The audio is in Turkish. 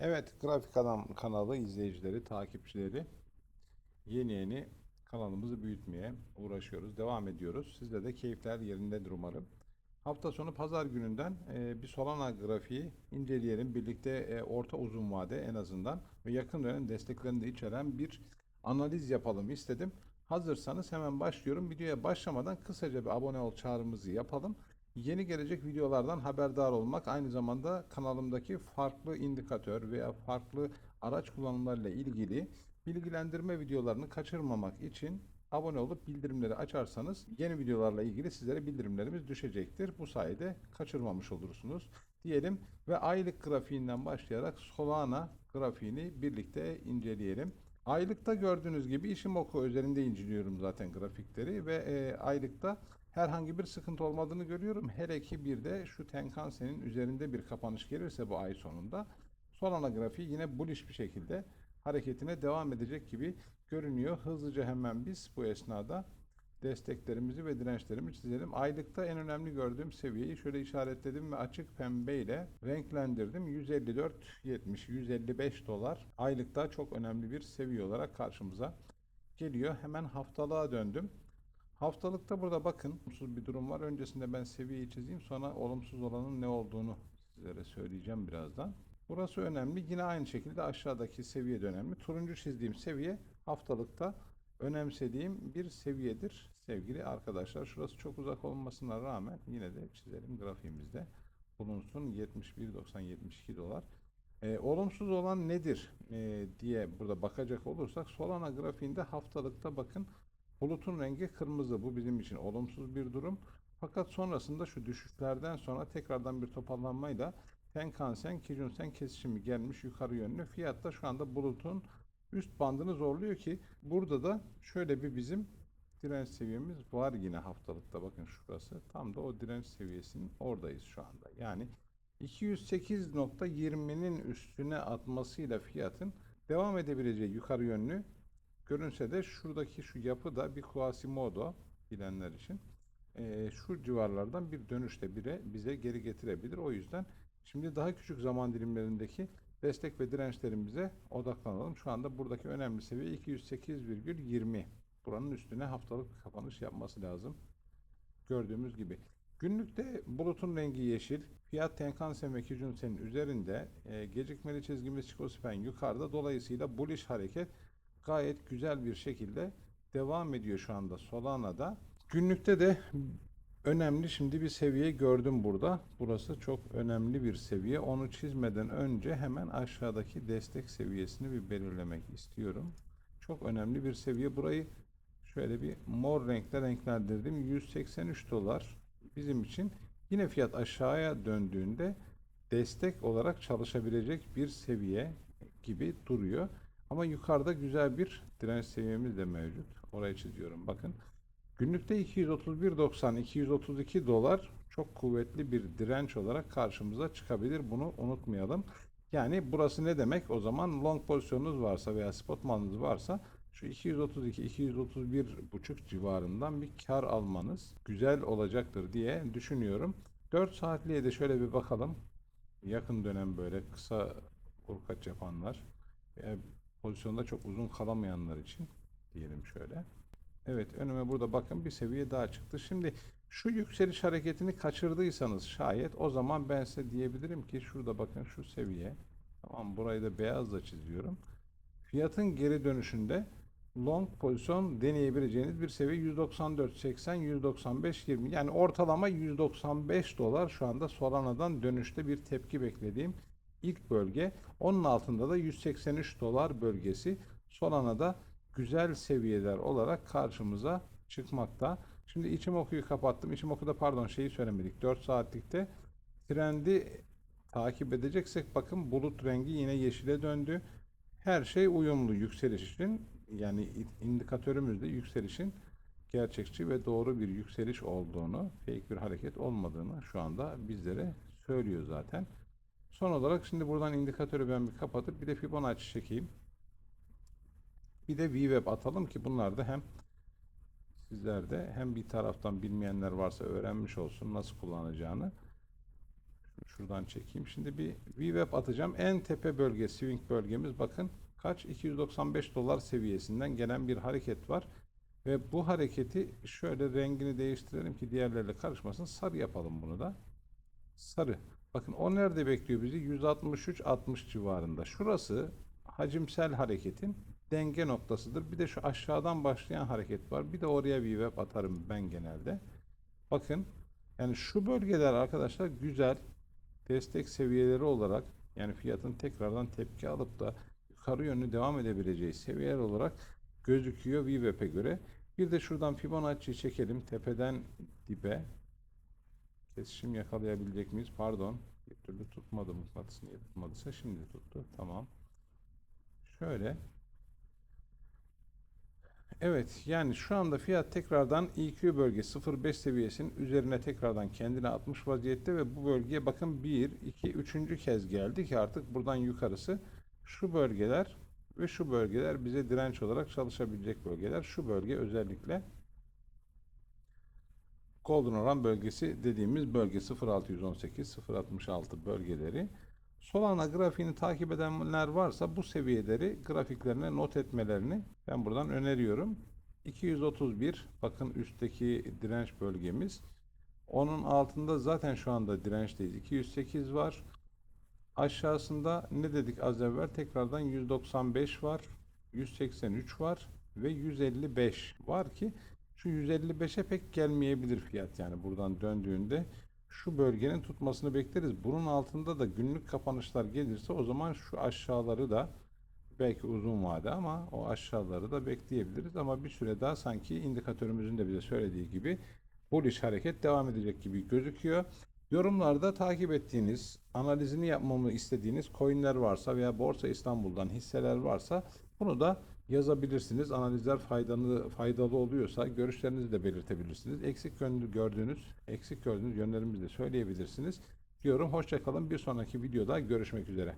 Evet, Grafik Adam kanalı izleyicileri, takipçileri yeni yeni kanalımızı büyütmeye uğraşıyoruz. Devam ediyoruz. Sizde de keyifler yerindedir umarım. Hafta sonu pazar gününden e, bir Solana grafiği inceleyelim. Birlikte e, orta uzun vade en azından ve yakın dönem desteklerini de içeren bir analiz yapalım istedim. Hazırsanız hemen başlıyorum. Videoya başlamadan kısaca bir abone ol çağrımızı yapalım. Yeni gelecek videolardan haberdar olmak aynı zamanda kanalımdaki farklı indikatör veya farklı araç kullanımlarıyla ilgili bilgilendirme videolarını kaçırmamak için abone olup bildirimleri açarsanız yeni videolarla ilgili sizlere bildirimlerimiz düşecektir. Bu sayede kaçırmamış olursunuz diyelim ve aylık grafiğinden başlayarak Solana grafiğini birlikte inceleyelim. Aylıkta gördüğünüz gibi işim oku özelinde inceliyorum zaten grafikleri ve e, aylıkta herhangi bir sıkıntı olmadığını görüyorum. Hele ki bir de şu Tenkan-Sen'in üzerinde bir kapanış gelirse bu ay sonunda Solana grafiği yine bullish bir şekilde hareketine devam edecek gibi görünüyor. Hızlıca hemen biz bu esnada desteklerimizi ve dirençlerimizi çizelim. Aylıkta en önemli gördüğüm seviyeyi şöyle işaretledim ve açık pembe ile renklendirdim. 154.70 155 dolar aylıkta çok önemli bir seviye olarak karşımıza geliyor. Hemen haftalığa döndüm. Haftalıkta burada bakın olumsuz bir durum var. Öncesinde ben seviyeyi çizeyim sonra olumsuz olanın ne olduğunu sizlere söyleyeceğim birazdan. Burası önemli. Yine aynı şekilde aşağıdaki seviye de önemli. Turuncu çizdiğim seviye haftalıkta önemsediğim bir seviyedir sevgili arkadaşlar. Şurası çok uzak olmasına rağmen yine de çizelim grafiğimizde bulunsun 71.90-72 dolar. E, olumsuz olan nedir e, diye burada bakacak olursak Solana grafiğinde haftalıkta bakın bulutun rengi kırmızı. Bu bizim için olumsuz bir durum. Fakat sonrasında şu düşüşlerden sonra tekrardan bir toparlanmayla Tenkan-Sen, Kijun-Sen kesişimi gelmiş yukarı yönlü. Fiyatta şu anda bulutun üst bandını zorluyor ki burada da şöyle bir bizim direnç seviyemiz var yine haftalıkta bakın şurası. Tam da o direnç seviyesinin oradayız şu anda. Yani 208.20'nin üstüne atmasıyla fiyatın devam edebileceği yukarı yönlü görünse de şuradaki şu yapı da bir Quasimodo bilenler için eee, şu civarlardan bir dönüşte bire bize geri getirebilir. O yüzden şimdi daha küçük zaman dilimlerindeki destek ve dirençlerimize odaklanalım. Şu anda buradaki önemli seviye 208,20. Buranın üstüne haftalık kapanış yapması lazım. Gördüğümüz gibi. Günlükte bulutun rengi yeşil. Fiyat Tenkan-Sen ve Kijun-Sen'in üzerinde. e, gecikmeli çizgimiz Chikou-Span yukarıda. Dolayısıyla bullish hareket gayet güzel bir şekilde devam ediyor şu anda Solana'da. Günlükte de önemli şimdi bir seviye gördüm burada. Burası çok önemli bir seviye. Onu çizmeden önce hemen aşağıdaki destek seviyesini bir belirlemek istiyorum. Çok önemli bir seviye. Burayı şöyle bir mor renkle renklendirdim. 183 dolar bizim için yine fiyat aşağıya döndüğünde destek olarak çalışabilecek bir seviye gibi duruyor. Ama yukarıda güzel bir direnç seviyemiz de mevcut. Orayı çiziyorum bakın. Günlükte 231.90 232 dolar çok kuvvetli bir direnç olarak karşımıza çıkabilir. Bunu unutmayalım. Yani burası ne demek? O zaman long pozisyonunuz varsa veya spot malınız varsa şu 232 231 buçuk civarından bir kar almanız güzel olacaktır diye düşünüyorum. 4 saatliğe de şöyle bir bakalım. Yakın dönem böyle kısa vurkaç yapanlar pozisyonda çok uzun kalamayanlar için diyelim şöyle. Evet önüme burada bakın bir seviye daha çıktı. Şimdi şu yükseliş hareketini kaçırdıysanız şayet o zaman ben size diyebilirim ki şurada bakın şu seviye. Tamam burayı da beyazla çiziyorum. Fiyatın geri dönüşünde long pozisyon deneyebileceğiniz bir seviye 194 80 195 20 yani ortalama 195 dolar şu anda Solana'dan dönüşte bir tepki beklediğim ilk bölge. Onun altında da 183 dolar bölgesi Solana'da güzel seviyeler olarak karşımıza çıkmakta. Şimdi içim okuyu kapattım. İçim okuda pardon şeyi söylemedik. 4 saatlikte trendi takip edeceksek bakın bulut rengi yine yeşile döndü. Her şey uyumlu yükselişin yani indikatörümüzde yükselişin gerçekçi ve doğru bir yükseliş olduğunu, fake bir hareket olmadığını şu anda bizlere söylüyor zaten. Son olarak şimdi buradan indikatörü ben bir kapatıp bir de Fibonacci çekeyim. Bir de VWeb atalım ki bunlar da hem sizler de hem bir taraftan bilmeyenler varsa öğrenmiş olsun nasıl kullanacağını. şuradan çekeyim. Şimdi bir VWAP atacağım. En tepe bölge swing bölgemiz bakın kaç 295 dolar seviyesinden gelen bir hareket var. Ve bu hareketi şöyle rengini değiştirelim ki diğerleriyle karışmasın. Sarı yapalım bunu da. Sarı. Bakın o nerede bekliyor bizi? 163-60 civarında. Şurası hacimsel hareketin denge noktasıdır. Bir de şu aşağıdan başlayan hareket var. Bir de oraya bir web atarım ben genelde. Bakın yani şu bölgeler arkadaşlar güzel destek seviyeleri olarak yani fiyatın tekrardan tepki alıp da yukarı yönlü devam edebileceği seviyeler olarak gözüküyor VWAP'e göre. Bir de şuradan Fibonacci'yi çekelim tepeden dibe. Kesişim yakalayabilecek miyiz? Pardon. Bir türlü tutmadı mı? Batısı niye tutmadıysa şimdi tuttu. Tamam. Şöyle. Evet yani şu anda fiyat tekrardan EQ bölge 0.5 seviyesinin üzerine tekrardan kendine atmış vaziyette ve bu bölgeye bakın 1, 2, 3. kez geldi ki artık buradan yukarısı şu bölgeler ve şu bölgeler bize direnç olarak çalışabilecek bölgeler. Şu bölge özellikle Golden Oran bölgesi dediğimiz bölge 0618 066 bölgeleri. Solana grafiğini takip edenler varsa bu seviyeleri grafiklerine not etmelerini ben buradan öneriyorum. 231 bakın üstteki direnç bölgemiz. Onun altında zaten şu anda dirençteyiz. 208 var. Aşağısında ne dedik az evvel? Tekrardan 195 var. 183 var ve 155 var ki şu 155'e pek gelmeyebilir fiyat yani buradan döndüğünde şu bölgenin tutmasını bekleriz. Bunun altında da günlük kapanışlar gelirse o zaman şu aşağıları da belki uzun vade ama o aşağıları da bekleyebiliriz ama bir süre daha sanki indikatörümüzün de bize söylediği gibi bullish hareket devam edecek gibi gözüküyor. Yorumlarda takip ettiğiniz, analizini yapmamı istediğiniz coinler varsa veya Borsa İstanbul'dan hisseler varsa bunu da yazabilirsiniz. Analizler faydalı faydalı oluyorsa görüşlerinizi de belirtebilirsiniz. Eksik gördüğünüz, eksik gördüğünüz yönlerimizi de söyleyebilirsiniz. Diyorum hoşçakalın. Bir sonraki videoda görüşmek üzere.